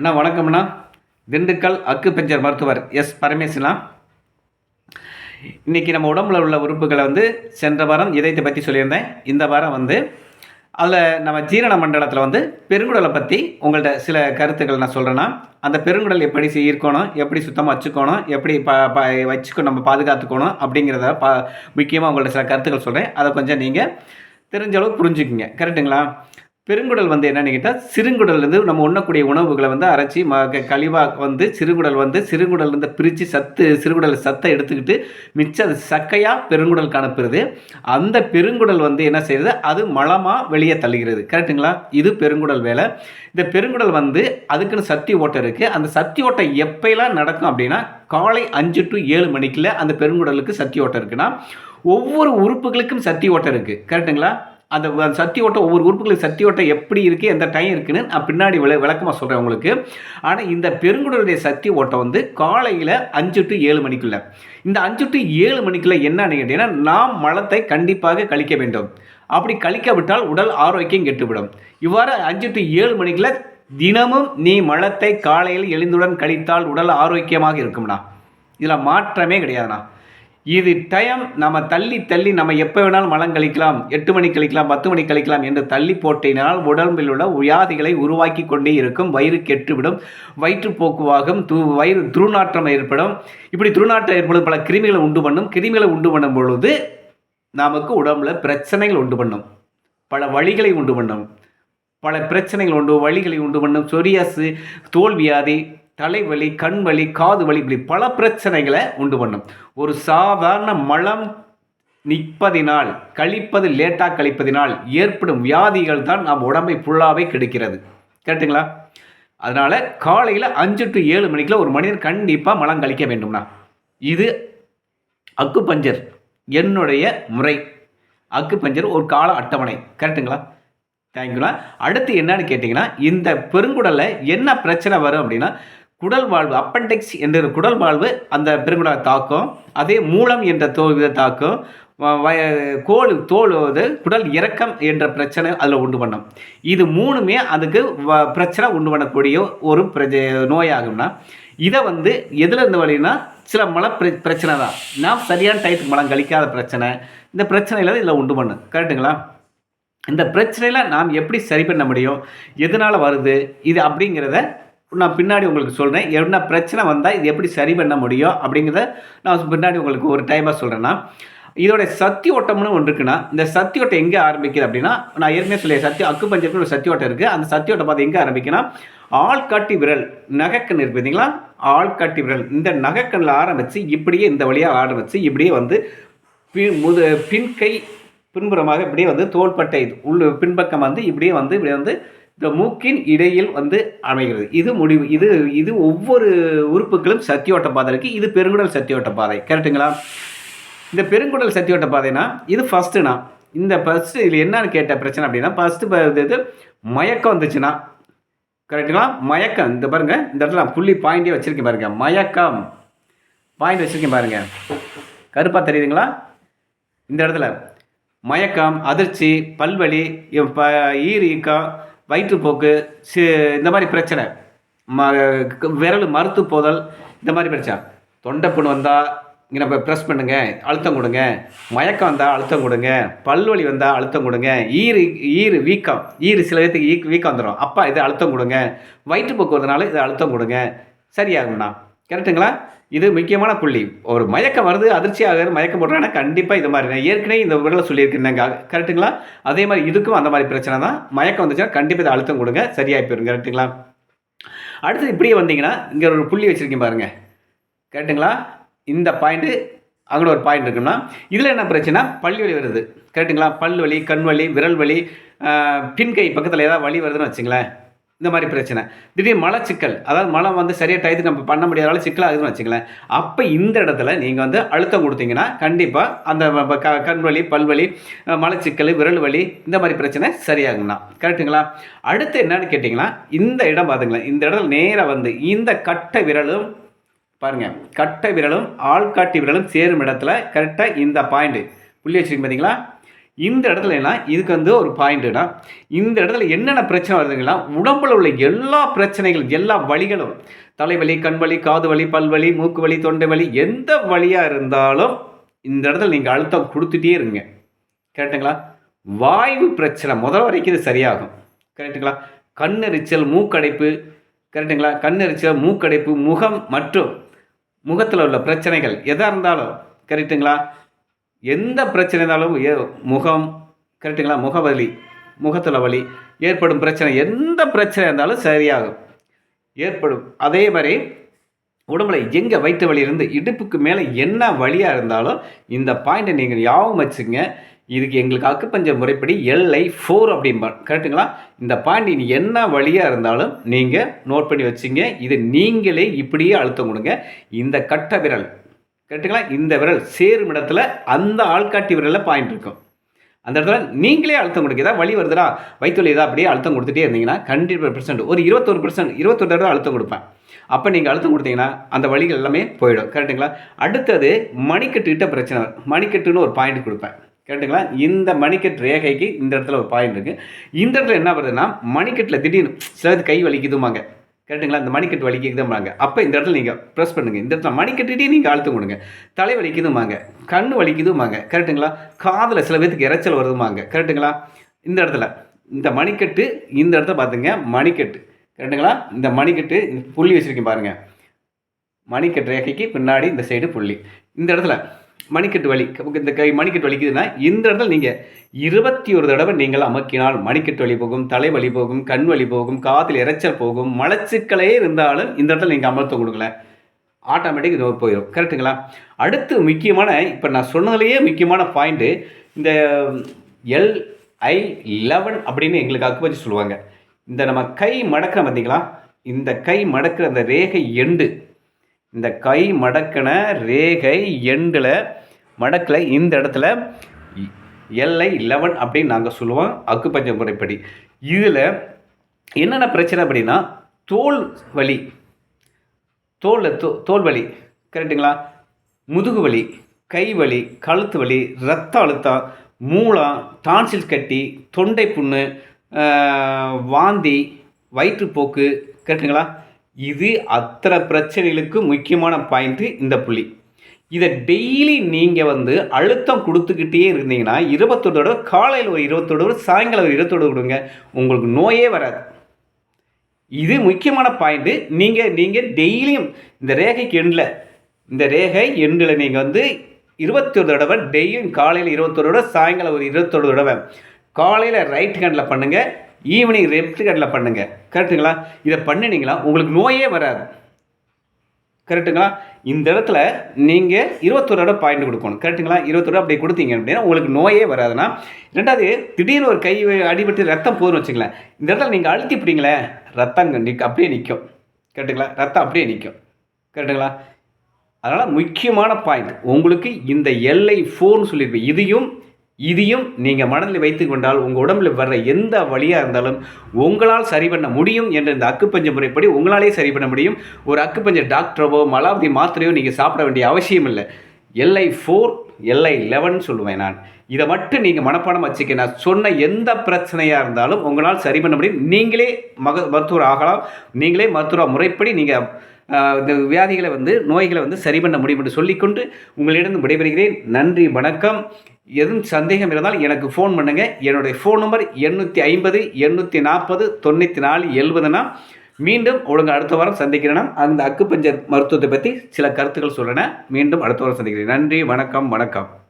அண்ணா வணக்கம்ண்ணா. திண்டுக்கல் அக்கு பஞ்சர் மருத்துவர் எஸ் பரமேசனா இன்றைக்கி நம்ம உடம்புல உள்ள உறுப்புகளை வந்து சென்ற வாரம் இதயத்தை பற்றி சொல்லியிருந்தேன். இந்த வாரம் வந்து அதில் நம்ம ஜீரண மண்டலத்தில் வந்து பெருங்குடலை பற்றி உங்கள்கிட்ட சில கருத்துக்கள் நான் சொல்கிறேன்னா அந்த பெருங்குடல் எப்படி செய்~ இருக்கணும் எப்படி சுத்தமாக வச்சுக்கணும் எப்படி ப ப வச்சுக்கணும் நம்ம பாதுகாத்துக்கணும் அப்படிங்கிறத ப முக்கியமாக உங்கள்கிட்ட சில கருத்துக்கள் சொல்கிறேன் அதை கொஞ்சம் நீங்கள் தெரிஞ்ச அளவு புரிஞ்சுக்குங்க. கரெக்டுங்களா பெருங்குடல் வந்து என்னன்னு கேட்டால் சிறுங்குடல்லேருந்து நம்ம உண்ணக்கூடிய உணவுகளை வந்து அரைச்சி ம கழிவாக வந்து சிறுகுடல் வந்து சிறுகுடல்லேருந்து பிரித்து சத்து சிறுகுடல் சத்தை எடுத்துக்கிட்டு மிச்சம் அது சக்கையாக பெருங்குடல் அனுப்புறது அந்த பெருங்குடல் வந்து என்ன செய்யுது? அது மலமாக வெளியே தள்ளுகிறது கரெக்டுங்களா இது பெருங்குடல் வேலை. இந்த பெருங்குடல் வந்து அதுக்குன்னு சக்தி ஓட்டம் இருக்குது அந்த சக்தி ஓட்டம் எப்போலாம் நடக்கும் அப்படின்னா காலை அஞ்சு டு ஏழு மணிக்குள்ள அந்த பெருங்குடலுக்கு சக்தி ஓட்டம் இருக்குன்னா ஒவ்வொரு உறுப்புகளுக்கும் சக்தி ஓட்டம் இருக்குது கரெக்டுங்களா அந்த சக்தி ஓட்டம் ஒவ்வொரு உறுப்புகளுக்கு சக்தி ஓட்டம் எப்படி இருக்குது எந்த டைம் இருக்குன்னு நான் பின்னாடி விள விளக்கமாக சொல்கிறேன் உங்களுக்கு. ஆனால் இந்த பெருங்குடலுடைய சக்தி ஓட்டம் வந்து காலையில் அஞ்சு டு ஏழு மணிக்குள்ளே. இந்த அஞ்சு டு ஏழு மணிக்குள்ளே என்னன்னு கேட்டீங்கன்னா நாம் மலத்தை கண்டிப்பாக கழிக்க வேண்டும். அப்படி கழிக்காவிட்டால் உடல் ஆரோக்கியம் கெட்டுவிடும். இவ்வாறு அஞ்சு டு ஏழு மணிக்குள்ள தினமும் நீ மலத்தை காலையில் எழுந்துடன் கழித்தால் உடல் ஆரோக்கியமாக இருக்கும்ண்ணா இதில் மாற்றமே கிடையாதுண்ணா. இது டைம் நம்ம தள்ளி தள்ளி நம்ம எப்போ வேணாலும் மலம் கழிக்கலாம். எட்டு மணி கழிக்கலாம் பத்து மணி கழிக்கலாம் என்று தள்ளி போட்டினால் உடம்பில் உள்ள வியாதிகளை உருவாக்கி கொண்டே இருக்கும். வயிறு கெட்டுவிடும். வயிற்றுப்போக்குவாகும் து வயிறு துருநாற்றம் ஏற்படும். இப்படி துருநாற்றம் ஏற்படும் பல கிருமிகளை உண்டு பண்ணும். கிருமிகளை உண்டு பண்ணும் பொழுது நமக்கு உடம்புல பிரச்சனைகள் உண்டு பண்ணும். பல வழிகளை உண்டு பண்ணும். பல பிரச்சனைகள் உண்டு. வழிகளை உண்டு பண்ணும். சொரியாசு தோல் வியாதி தலைவலி கண் வலி காது வலி இப்படி பல பிரச்சனைகளை உண்டு பண்ணும். ஒரு சாதாரண மலம் நிற்பதினால் கழிப்பது லேட்டாக கழிப்பதினால் ஏற்படும் வியாதிகள் தான் நம் உடம்பை ஃபுல்லாகவே கெடுக்கிறது. கேட்டுங்களா? அதனால் காலையில் அஞ்சு டு ஏழு மணிக்குள்ள ஒரு மனிதன் கண்டிப்பாக மலம் கழிக்க வேண்டும்னா இது அக்கு பஞ்சர் என்னுடைய முறை. அக்கு பஞ்சர் ஒரு கால அட்டவணை. கரெக்டுங்களா தேங்க்யூண்ணா அடுத்து என்னன்னு கேட்டிங்கன்னா இந்த பெருங்குடலில் என்ன பிரச்சனை வரும் அப்படின்னா குடல் வாழ்வு அப்பண்டெக்ஸ் என்ற குடல் வாழ்வு அந்த பெருங்குடலை தாக்கம். அதே மூலம் என்ற தோ இதை தாக்கம். வ- வய- கோல் தோல் இது குடல் இறக்கம் என்ற பிரச்சனை அதில் உண்டு பண்ணும். இது மூணுமே அதுக்கு வ- பிரச்சனை உண்டு பண்ணக்கூடிய ஒரு பிரஜ நோயாகும்னா இதை வந்து எதில் இருந்த வழின்னா சில மல பிர பிரச்சனை தான். நாம் சரியான டயத்துக்கு மலம் கழிக்காத பிரச்சனை இந்த பிரச்சனையில் இதில் உண்டு பண்ணும். கரெக்டுங்களா இந்த பிரச்சனையில் நாம் எப்படி சரி பண்ண முடியும்? எதனால் வருது? இது அப்படிங்கிறத நான் பின்னாடி உங்களுக்கு சொல்கிறேன் என்ன பிரச்சனை வந்தால் இது எப்படி சரி பண்ண முடியும் அப்படிங்கிறத நான் பின்னாடி உங்களுக்கு ஒரு டைமாக சொல்கிறேன்னா இதோட சக்தி ஓட்டம்னு ஒன்று இருக்குன்னா இந்த சக்தி ஓட்டம் எங்கே ஆரம்பிக்குது அப்படின்னா நான் ஏற்கனவே சொல்லிய சத்தி அக்கு பஞ்சத்துக்கு ஒரு சக்தி ஓட்டம் இருக்குது அந்த சக்தி ஓட்டம் பார்த்து எங்கே ஆரம்பிக்குன்னா ஆள்காட்டி விரல் நகைக்கண் இருக்கு பார்த்தீங்களா? ஆள்காட்டி விரல். இந்த நகைக்கண்ணில் ஆரம்பித்து இப்படியே இந்த வழியாக ஆரம்பித்து இப்படியே வந்து பி- முது பின்கை பின்புறமாக இப்படியே வந்து தோள்பட்டை உள்ள பின்பக்கம் வந்து இப்படியே வந்து இப்படி வந்து இந்த மூக்கின் இடையில் வந்து அமைகிறது. இது முடிவு இது இது ஒவ்வொரு உறுப்புகளும் சத்தியோட்ட பாதை இருக்குது இது பெருங்குடல் சத்தியோட்ட பாதை. கரெக்டுங்களா இந்த பெருங்குடல் சத்தியோட்ட பாதைனா இது ஃபஸ்ட்டுனா இந்த ஃபஸ்ட்டு இதில் என்னன்னு கேட்ட பிரச்சனை அப்படின்னா ஃபஸ்ட்டு இது மயக்கம் வந்துச்சுன்னா கரெக்டுங்களா மயக்கம் இந்த பாருங்க இந்த இடத்துல நான் புள்ளி பாயிண்டே வச்சிருக்கேன் பாருங்க. மயக்கம். பாயிண்ட் வச்சுருக்கேன் பாருங்க. கருப்பாக தெரியுதுங்களா? இந்த இடத்துல மயக்கம் அதிர்ச்சி பல்வலி ப ஈரீக்கம் வயிற்றுப்போக்கு சி இந்த மாதிரி பிரச்சனை. ம விரல் மறுத்து போதல் இந்த மாதிரி பிரச்சனை. தொண்டைப்புண் வந்தால் இங்கே நம்ம ப்ரெஸ் பண்ணுங்க அழுத்தம் கொடுங்க. மயக்கம் வந்தால் அழுத்தம் கொடுங்க. பல்வலி வந்தால் அழுத்தம் கொடுங்க. ஈறு ஈறு வீக்கம் ஈறு சில பேர்த்துக்கு ஈ வீக்கம் வந்துடும் அப்பா இது அழுத்தம் கொடுங்க. வயிற்றுப்போக்கு வரதுனால இதை அழுத்தம் கொடுங்க. சரியாகும்ண்ணா. கரெக்டுங்களா? இது முக்கியமான புள்ளி. ஒரு மயக்கம் வருது அதிர்ச்சியாக மயக்கம் போடுறாங்கன்னா கண்டிப்பாக இது மாதிரி ஏற்கனவே இந்த விரலை சொல்லியிருக்கேன் கரெக்டுங்களா? அதே மாதிரி இதுக்கும் அந்த மாதிரி பிரச்சனை தான். மயக்கம் வந்துச்சுன்னா கண்டிப்பாக இதை அழுத்தம் கொடுங்க. சரியாகி போயிருங்க கரெக்டுங்களா? அடுத்து இப்படியே வந்தீங்கன்னா இங்கே ஒரு புள்ளி வச்சுருக்கேன் பாருங்கள் கரெக்டுங்களா? இந்த பாயிண்ட்டு அங்கே ஒரு பாயிண்ட் இருக்குன்னா இதில் என்ன பிரச்சனை பள்ளி வலி வருது. கரெக்டுங்களா? பல் வலி கண் வலி விரல் வலி பின்கை பக்கத்தில் ஏதாவது வலி வருதுன்னு வச்சுங்களேன். இந்த மாதிரி பிரச்சனை. திடீர்னு சிக்கல். அதாவது மழை வந்து சரியாக டயத்துக்கு நம்ம பண்ண முடியாதனால சிக்கலாகுதுன்னு வச்சுங்களேன் அப்போ இந்த இடத்துல நீங்கள் வந்து அழுத்தம் கொடுத்தீங்கன்னா கண்டிப்பாக அந்த க கண் வலி பல்வலி அஹ், மலச்சிக்கல் விரல் வலி இந்த மாதிரி பிரச்சனை சரியாகுங்கண்ணா கரெக்டுங்களா அடுத்து என்னன்னு கேட்டிங்கன்னா இந்த இடம் பார்த்துங்களேன் இந்த இடத்துல நேராக வந்து இந்த கட்டை விரலும் பாருங்கள் கட்டை விரலும் ஆள்காட்டி விரலும் சேரும் இடத்துல கரெக்டாக இந்த பாயிண்ட் புள்ளி வச்சுருக்கு பார்த்தீங்களா இந்த இடத்துல என்ன இதுக்கு வந்து ஒரு பாயிண்ட்டுனா இந்த இடத்துல என்னென்ன பிரச்சனை வருதுங்கன்னா உடம்புல உள்ள எல்லா பிரச்சனைகளும் எல்லா வழிகளும் தலைவலி கண்வலி காது வலி பல்வலி மூக்கு வலி தொண்டை வலி எந்த வழியாக இருந்தாலும் இந்த இடத்துல நீங்கள் அழுத்தம் கொடுத்துட்டே இருங்க. கரெக்டுங்களா வாய்வு பிரச்சனை முதல் வரைக்கும் இது சரியாகும். கரெக்டுங்களா கண்ணெரிச்சல் மூக்கடைப்பு. கரெக்டுங்களா கண்ணெரிச்சல் மூக்கடைப்பு முகம் மற்றும் முகத்தில் உள்ள பிரச்சனைகள் எதாக இருந்தாலும். கரெக்டுங்களா எந்த பிரச்சனை இருந்தாலும் ஏ- முகம் கரெக்டுங்களா முகவலி முகத்தில் வலி ஏற்படும் பிரச்சனை எந்த பிரச்சனை இருந்தாலும் சரியாகும். ஏற்படும். அதே மாதிரி உடம்புல எங்கே வயிற்று வலி இருந்து இடுப்புக்கு மேலே என்ன வலியாக இருந்தாலும் இந்த பாயிண்ட்டை நீங்கள் யாவும் வச்சுங்க. இதுக்கு எங்களுக்கு அக்குப்பஞ்ச முறைப்படி எல்ஐ ஃபோர் அப்படிம்பா. கரெக்டுங்களா இந்த பாயிண்ட் என்ன வழியாக இருந்தாலும் நீங்கள் நோட் பண்ணி வச்சுங்க. இது நீங்களே இப்படியே அழுத்தம் கொடுங்க. இந்த கட்ட விரல் கரெக்டுங்களா? இந்த விரல் சேரும் இடத்துல அந்த ஆள்காட்டி விரலில் பாயிண்ட் இருக்கும். அந்த இடத்துல நீங்களே அழுத்தம் கொடுக்க ஏதாவது வழி வருதுடா வயிற்று ஏதாவது அப்படியே அழுத்தம் கொடுத்துட்டே இருந்தீங்கன்னா கண்டிப்பாக பர்சன்ட் ஒரு இருபத்தொரு பர்சன்ட் இருபத்தொரு தடவை அழுத்தம் கொடுப்பேன். அப்போ நீங்கள் அழுத்தம் கொடுத்தீங்கன்னா அந்த வழிகள் எல்லாமே போயிடும். கரெக்டுங்களா? அடுத்தது மணிக்கட்டுக்கிட்ட பிரச்சனை மணிக்கட்டுன்னு ஒரு பாயிண்ட் கொடுப்பேன். கரெக்டுங்களா? இந்த மணிக்கட்டு ரேகைக்கு இந்த இடத்துல ஒரு பாயிண்ட் இருக்குது இந்த இடத்துல என்ன வருதுன்னா மணிக்கட்டில் திடீர்னு சிலது கை வலிக்குதுமாங்க கரெக்டுங்களா இந்த மணிக்கட்டு வலிக்குதுமாங்க அப்போ இந்த இடத்துல நீங்கள் ப்ரெஸ் பண்ணுங்கள் இந்த இடத்துல மணிக்கட்டுகிட்டே நீங்கள் அழுத்தம் கொடுங்க. தலை வலிக்குதுமாங்க கண் வலிக்குதுமாங்க கரெக்டுங்களா காதில் சில பேத்துக்கு இரைச்சல் வருதுமாங்க கரெக்டுங்களா இந்த இடத்துல. இந்த மணிக்கட்டு இந்த இடத்துல பார்த்துங்க மணிக்கட்டு. கரெக்டுங்களா இந்த மணிக்கட்டு இந்த புள்ளி வச்சுருக்கேன் பாருங்கள் மணிக்கட்டு ரேகைக்கு பின்னாடி இந்த சைடு புள்ளி. இந்த இடத்துல மணிக்கட்டு வலி. இந்த கை மணிக்கட்டு வலிக்குதுன்னா இந்த இடத்துல நீங்கள் இருபத்தி ஒரு தடவை நீங்கள் அமக்கினால் மணிக்கட்டு வலி போகும் தலை வலி போகும் கண் வலி போகும் காதில் இறைச்சல் போகும் மலச்சிக்கலே இருந்தாலும் இந்த இடத்துல நீங்கள் அமர்த்தம் கொடுக்கல. ஆட்டோமேட்டிக் இது போயிடும் கரெக்டுங்களா அடுத்து முக்கியமான இப்போ நான் சொன்னதுலேயே முக்கியமான பாயிண்ட்டு இந்த எல் ஐ லெவன் அப்படின்னு எங்களுக்கு அக்குப்பச்சு சொல்லுவாங்க. இந்த நம்ம கை மடக்கிற பார்த்தீங்களா இந்த கை மடக்கிற அந்த ரேகை எண்டு. இந்த கை மடக்கின ரேகை எண்டில் மடக்கில் இந்த இடத்துல எல்ஐ லெவன் அப்படின்னு நாங்கள் சொல்லுவோம். அக்குப்பஞ்ச முறைப்படி. இதில் என்னென்ன பிரச்சனை அப்படின்னா தோல் வலி. தோலில் தோ தோல் வலி. கரெக்டுங்களா முதுகு வலி கை வலி கழுத்து வலி ரத்த அழுத்தம் மூளம் டான்சில் கட்டி தொண்டை புண்ணு வாந்தி வயிற்றுப்போக்கு. கரெக்டுங்களா இது அத்தனை பிரச்சனைகளுக்கு முக்கியமான பாயிண்ட்டு இந்த புள்ளி. இதை டெய்லி நீங்கள் வந்து அழுத்தம் கொடுத்துக்கிட்டே இருந்தீங்கன்னா இருபத்தொரு தடவை காலையில் ஒரு இருபத்தொரு தடவை சாயங்காலம் ஒரு இருபத்தொரு கொடுங்க. உங்களுக்கு நோயே வராது. இது முக்கியமான பாயிண்ட்டு நீங்கள் நீங்கள் டெய்லியும் இந்த ரேகைக்கு எண்டில் இந்த ரேகை எண்டில் நீங்கள் வந்து இருபத்தொரு தடவை டெய்லியும் காலையில் இருபத்தொரு தடவை சாயங்காலம் ஒரு இருபத்தொரு தடவை காலையில் ரைட் ஹேண்டில் பண்ணுங்கள் ஈவினிங் லெஃப்ட் கடலில் பண்ணுங்கள் கரெக்டுங்களா இதை பண்ணினீங்களா உங்களுக்கு நோயே வராது. கரெக்டுங்களா இந்த இடத்துல நீங்கள் இருபத்தொரு பாயிண்ட் கொடுக்கணும். கரெக்டுங்களா இருபத்தொரு அப்படி கொடுத்தீங்க அப்படின்னா உங்களுக்கு நோயே வராதுன்னா ரெண்டாவது திடீர்னு ஒரு கை அடிபட்டு ரத்தம் போதும்னு வச்சுங்களேன் இந்த இடத்துல நீங்கள் அழுத்தி பிடிங்களேன். ரத்தம் நிற்க அப்படியே நிற்கும் கரெக்டுங்களா ரத்தம் அப்படியே நிற்கும் கரெக்டுங்களா அதனால் முக்கியமான பாயிண்ட் உங்களுக்கு இந்த எல்ஐ ஃபோர்னு சொல்லியிருப்பேன் இதையும் இதையும் நீங்கள் மனதில் வைத்து கொண்டால் உங்கள் உடம்புல வர்ற எந்த வழியாக இருந்தாலும் உங்களால் சரி பண்ண முடியும் என்ற இந்த அக்குப்பஞ்ச முறைப்படி உங்களாலே சரி பண்ண முடியும். ஒரு அக்குப்பஞ்ச டாக்டரவோ மலாவதி மாத்திரையோ நீங்கள் சாப்பிட வேண்டிய அவசியம் இல்லை. எல்ஐ ஃபோர் எல்ஐ லெவன் சொல்லுவேன் நான். இதை மட்டும் நீங்கள் மனப்பாடம் வச்சுக்க நான் சொன்ன எந்த பிரச்சனையாக இருந்தாலும் உங்களால் சரி பண்ண முடியும். நீங்களே மக மருத்துவர் ஆகலாம். நீங்களே மருத்துவ முறைப்படி நீங்கள் இந்த வியாதிகளை வந்து நோய்களை வந்து சரி பண்ண முடியும் என்று சொல்லிக்கொண்டு உங்களிடம் விடைபெறுகிறேன். நன்றி வணக்கம். எதுவும் சந்தேகம் இருந்தால் எனக்கு ஃபோன் பண்ணுங்கள் என்னுடைய ஃபோன் நம்பர் எண்ணூற்றி ஐம்பது எண்ணூற்றி நாற்பது தொண்ணூற்றி நாலு எழுபதுனா மீண்டும் ஒழுங்கு அடுத்த வாரம் சந்திக்கிறேன்னா அந்த அக்குப்பஞ்சர் மருத்துவத்தை பற்றி சில கருத்துக்கள் சொல்கிறேன் மீண்டும் அடுத்த வாரம் சந்திக்கிறேன். நன்றி வணக்கம் வணக்கம்.